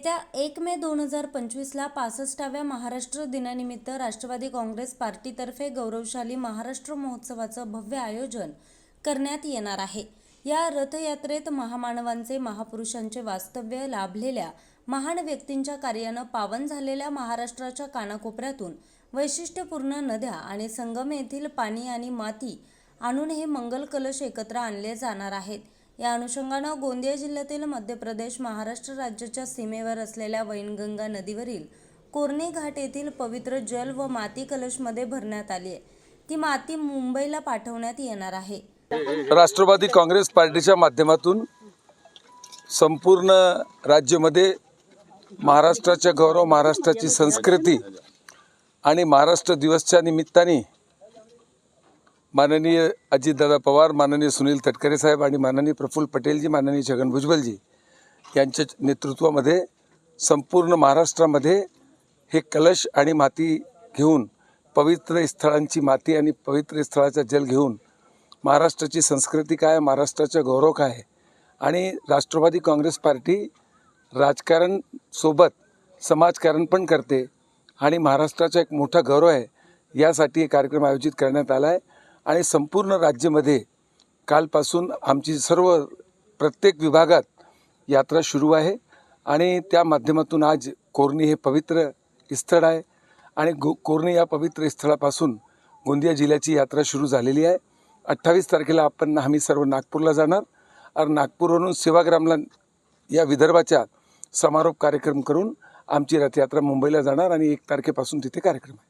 येत्या एक मे दोन हजार पंचवीसला पासष्टाव्या महाराष्ट्र दिनानिमित्त राष्ट्रवादी काँग्रेस पार्टीतर्फे गौरवशाली महाराष्ट्र महोत्सवाचं भव्य आयोजन करण्यात येणार आहे. या रथयात्रेत महामानवांचे महापुरुषांचे वास्तव्य लाभलेल्या महान व्यक्तींच्या कार्यानं पावन झालेल्या महाराष्ट्राच्या कानाकोपऱ्यातून वैशिष्ट्यपूर्ण नद्या आणि संगम येथील पाणी आणि माती आणून हे मंगल कलश एकत्र आणले जाणार आहेत. या अनुषंगानं गोंदिया जिल्ह्यातील मध्य प्रदेश महाराष्ट्र राज्याच्या सीमेवर असलेल्या वैनगंगा नदीवरील कोरणे घाट येथील पवित्र जल व माती कलशमध्ये भरण्यात आली आहे. ती माती मुंबईला पाठवण्यात येणार आहे. राष्ट्रवादी काँग्रेस पार्टीच्या माध्यमातून संपूर्ण राज्यामध्ये महाराष्ट्राच्या गौरव महाराष्ट्राची संस्कृती आणि महाराष्ट्र दिवसच्या निमित्ताने माननीय अजितदादा पवार माननीय सुनील तटकरे साहेब आणि माननीय प्रफुल्ल पटेलजी माननीय छगन भुजबलजी यांच्या नेतृत्वामध्ये संपूर्ण महाराष्ट्रामध्ये हे कलश आणि माती घेऊन पवित्र स्थळांची माती आणि पवित्र स्थळाचा जल घेऊन महाराष्ट्राची संस्कृती काय महाराष्ट्राचा गौरव काय आणि राष्ट्रवादी काँग्रेस पार्टी राजकारण सोबत समाजकारण पण करते आणि महाराष्ट्राचा एक मोठा गौरव आहे. यासाठी हे कार्यक्रम आयोजित करण्यात आला आहे. आणि संपूर्ण राज्यामध्ये कालपासून आमची सर्व प्रत्येक विभागात यात्रा सुरू आहे. आणि त्या माध्यमातून आज कोरणी हे पवित्र स्थळ आहे. आणि गो कोरणी या पवित्र स्थळापासून गोंदिया जिल्ह्याची यात्रा सुरू झालेली आहे. अठ्ठावीस तारखेला आपण आम्ही सर्व नागपूरला जाणार. आणि नागपूरवरून सेवाग्रामला या विदर्भाच्या समारोप कार्यक्रम करून आमची रथयात्रा मुंबईला जाणार आणि एक तारखेपासून तिथे कार्यक्रम आहे.